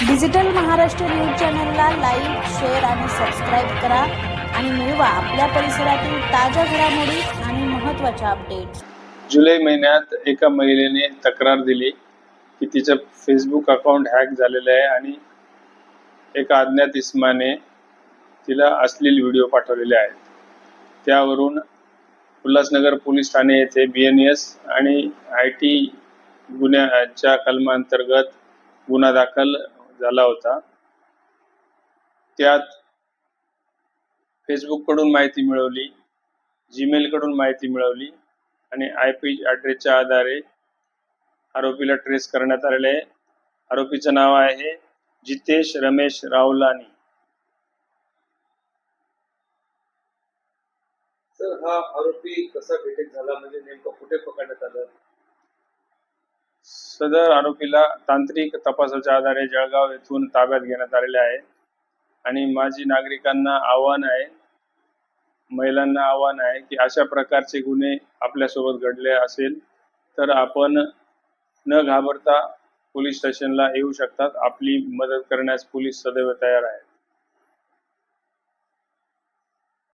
Digital Maharashtra news चॅनलला like share आणि subscribe करा आणि मिळवा आपल्या परिसरातील ताज्या घडामोडी आणि महत्त्वाच्या अपडेट्स जुलै महिन्यात एका महिलेने तक्रार दिली की तिचं फेसबुक अकाउंट हॅक झालेलं आहे आणि एका अज्ञात इसमाने तिला अश्लील व्हिडिओ पाठवलेले आहेत. त्यावरून उल्हासनगर पोलीस ठाणे येथे बी एन एस आणि आय टी गुन्ह्याच्या कलमांतर्गत गुन्हा दाखल झाला होता. त्यात फेसबुककडून माहिती मिळवली जीमेलकडून माहिती मिळवली आणि आय पी ॲड्रेसच्या आधारे आरोपीला ट्रेस करण्यात आलेले आहे. आरोपीचं नाव आहे जितेश रमेश रावलानी सर हा आरोपी कसा डिटेक्ट झाला? म्हणजे नेमकं कुठे पकडण्यात आलं? सदर आरोपीला तांत्रिक तपासाच्या आधारे जळगाव येथून ताब्यात घेण्यात आलेले आहे. आणि माझी नागरिकांना आव्हान आहे महिलांना आव्हान आहे की अशा प्रकारचे गुन्हे आपल्यासोबत घडले असेल तर आपण न घाबरता पोलीस स्टेशनला येऊ शकतात. आपली मदत करण्यास पोलीस सदैव तयार आहेत.